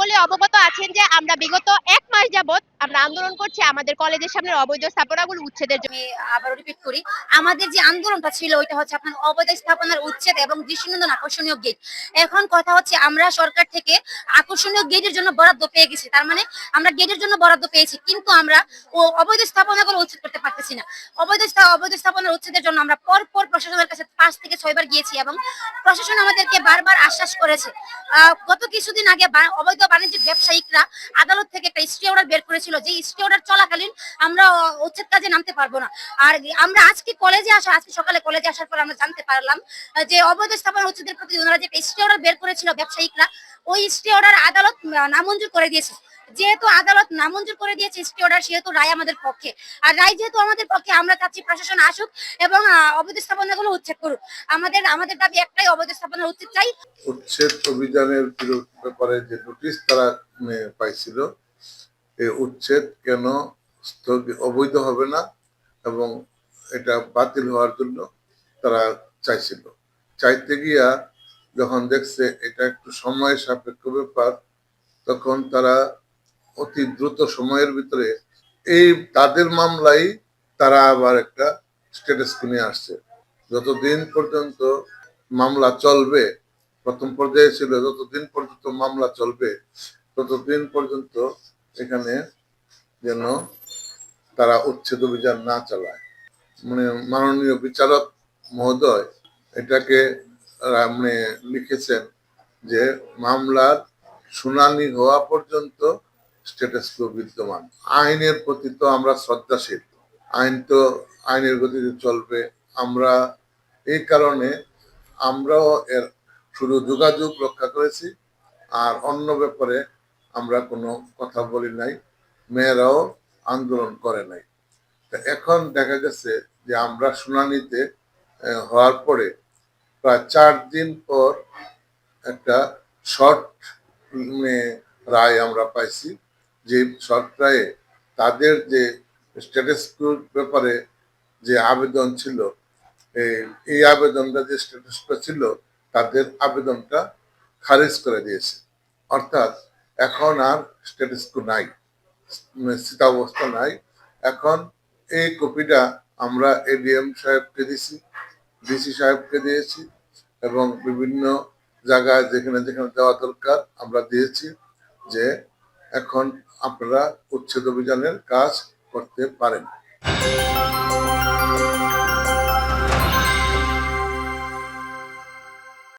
সকলে অবগত আছেন যে আমরা বিগত এক মাস যাবত আমরা আন্দোলন করছি, আমাদের কলেজের সামনে অবৈধ স্থাপনাগুলো উচ্ছেদের জন্য। আমি আবারও রিপিট করি, আমাদের যে আন্দোলনটা ছিল, ওইটা হচ্ছে আপনার অবৈধ স্থাপনার উচ্ছেদ এবং দৃষ্টিনন্দন আকর্ষণীয় গেট এখন কথা হচ্ছে, আমরা সরকার থেকে আকর্ষণীয় গেটের জন্য বরাদ্দ পেয়ে গেছি। তার মানে আমরা গেটের জন্য বরাদ্দ পেয়েছি, কিন্তু আমরা ও অবৈধ স্থাপনাগুলো উচ্ছেদ করতে পারতেছি না। অবৈধ অবৈধ স্থাপনার উচ্ছেদের জন্য আমরা পর পর প্রশাসনের কাছে পাঁচ থেকে ছয়বার গিয়েছি এবং প্রশাসন আমাদেরকে বারবার আশ্বাস করেছে। গত কিছুদিন আগে অবৈধ বাণিজ্যিক ব্যবসায়িকরা আদালত থেকে একটা স্টে অর্ডার বের করেছিল যে স্টে অর্ডার চলাকালীন আমরা উচ্ছেদ কাজে নামতে পারব না। আর আমরা আজকে কলেজে আসা, আজকে সকালে কলেজে আসার পর আমরা জানতে পারলাম, যে অবৈধ স্থাপনা উচ্ছেদের প্রতি ওনারা যে স্টে অর্ডার বের করেছিল ব্যবসায়িকরা, ওই স্টে অর্ডার আদালত নামঞ্জুর করে দিয়েছে। যেহেতু আদালত নামঞ্জুর করে দিয়েছে স্টে অর্ডার সেহেতু রায় আমাদের পক্ষে। আর রায় যেহেতু আমাদের পক্ষে, আমরা চাচ্ছি প্রশাসন আসুক এবং অবৈধ স্থাপনাগুলো উচ্ছেদ করুক। আমাদের আমাদের দাবি একটাই, অবৈধ স্থাপনা উচ্ছেদ চাই। উচ্ছেদ অভিযানের ব্যাপারে যে নোটিশ তারা পাইছিল এই উচ্ছেদ কেন স্থগি- অবৈধ হবে না এবং এটা বাতিল হওয়ার জন্য তারা চাইছিল। চাইতে গিয়া যখন দেখছে এটা একটু সময় সাপেক্ষ ব্যাপার, তখন তারা অতি দ্রুত সময়ের ভিতরে এই তাদের মামলাই তারা আবার একটা স্ট্যাটাস নিয়ে আসছে। যতদিন পর্যন্ত মামলা চলবে, প্রথম পর্যায়ে ছিল, যতদিন পর্যন্ত মামলা চলবে, ততদিন পর্যন্ত এখানে যেন তারা উচ্ছেদ অভিযান না চালায়। মানে মাননীয় বিচারক মহোদয় এটাকে মানে লিখেছেন যে মামলার শুনানি হওয়া পর্যন্ত স্টেটাস কো বিদ্যমান। আইনের প্রতি তো আমরা শ্রদ্ধাশীল। আইন তো, আইনের গতিতে চলবে। আমরা এই কারণে আমরাও এর শুধু যোগাযোগ রক্ষা করেছি, আর অন্য ব্যাপারে আমরা কোনো কথা বলি নাই, মেয়েরাও আন্দোলন করে নাই। তা এখন দেখা গেছে যে আমরা শুনানিতে হওয়ার পরে প্রায় চার দিন পর একটা শর্ট রায় আমরা পাইছি, যে শর্ট রায়ে তাদের যে স্ট্যাটাস ব্যাপারে যে আবেদন ছিল এই- আবেদনটা যে স্ট্যাটাসটা ছিল, তাদের আবেদনটা খারিজ করে দিয়েছে। অর্থাৎ এখন আর স্ট্যাটাস নাই, স্থিতাবস্থা নাই। এখন এই কপিটা আমরা এডিএম সাহেবকে দিছি ডিসি সাহেবকে দিয়েছি এবং বিভিন্ন জায়গায় যেখানে যেখানে দেওয়া দরকার আমরা দিয়েছি যে এখন আপনারা উচ্ছেদ অভিযানের কাজ করতে পারেন।